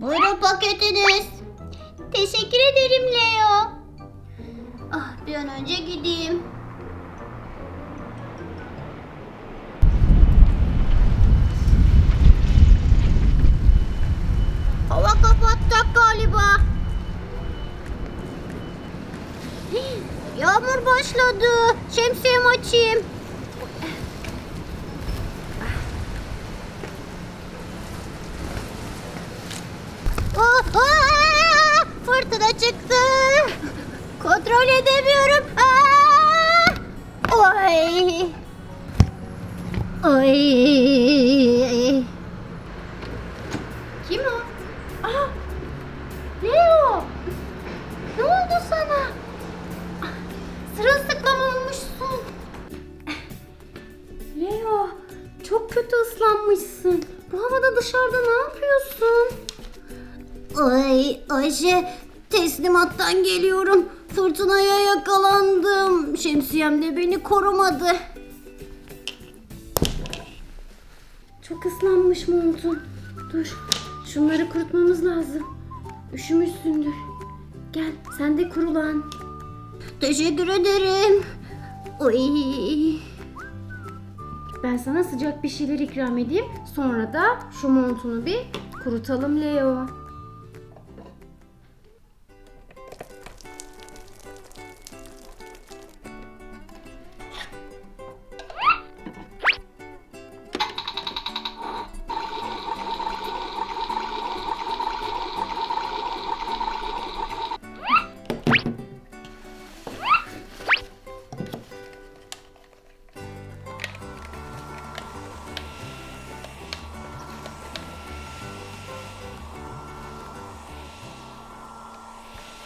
Buyurun paketiniz. Teşekkür ederim Leo. Ah bir an önce gideyim. Hava kapatacak galiba. Yağmur başladı. Şemsiyemi açayım. Çıktı. Kontrol edemiyorum. Aa! Oy. Oy. Kim o? Aa! Leo! Ne oldu sana? Sırılsıklam olmuşsun. Leo, çok kötü ıslanmışsın. Bu havada dışarıda ne yapıyorsun? Ay Ayşe teslimattan geliyorum. Fırtınaya yakalandım. Şemsiyem de beni korumadı. Çok ıslanmış montun. Dur, şunları kurutmamız lazım. Üşümüşsündür. Gel, sen de kurulan. Teşekkür ederim. Oy. Ben sana sıcak bir şeyler ikram edeyim. Sonra da şu montunu bir kurutalım Leo.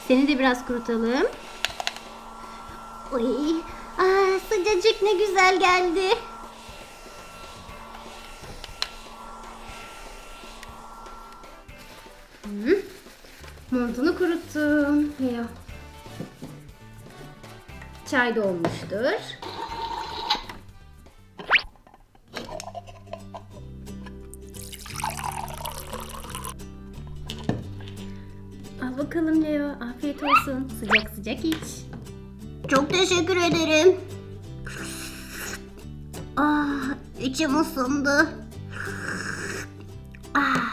Seni de biraz kurutalım. Oy. Aa, sıcacık ne güzel geldi. Montunu kuruttum. Leo. Çay da olmuştur. Al bakalım Leo. Afiyet olsun. Sıcak sıcak iç. Çok teşekkür ederim. Ah, içim ısındı. Ah,